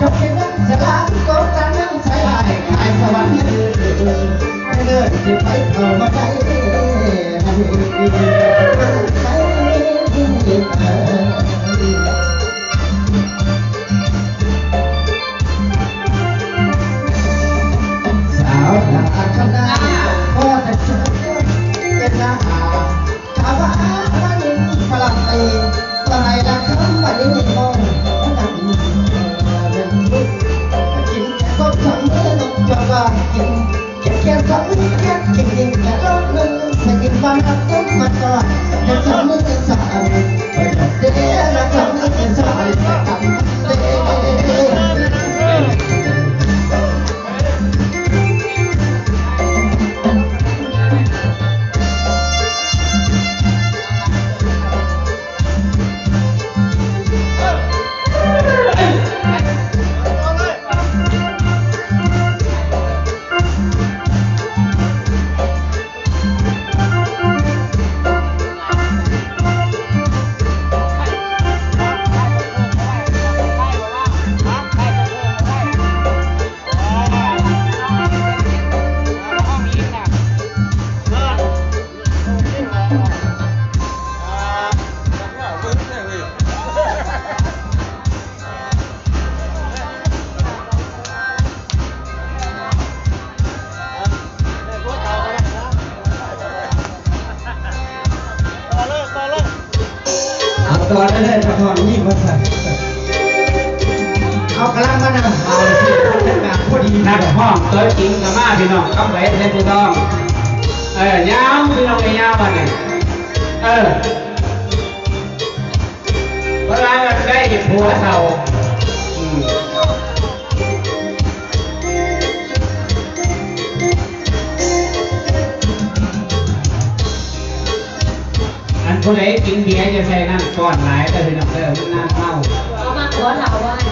จบเป็นนักสลามก็การนั่งใช้ลายขายสวรรค์ให้เดินที่ไปเอามาใจ ตอนนั้นเลยพระทอนยิ่งมาใส่เอากระลังมานะเอาสิเป็นงานพอดีนักห้องเติร์จริงกับมาพี่น้องกำไรเล่นพี่น้องเออยาวพี่น้องไอ้ยาวมาเนี่ยเออเวลามันได้เห็นผัวเสา อันคนไหนกินเบียร์จะใส่น้ำก้อนหลายแต่เป็นน้ำเด้อมันน่าเมา เอามาขอเถาไว้เอา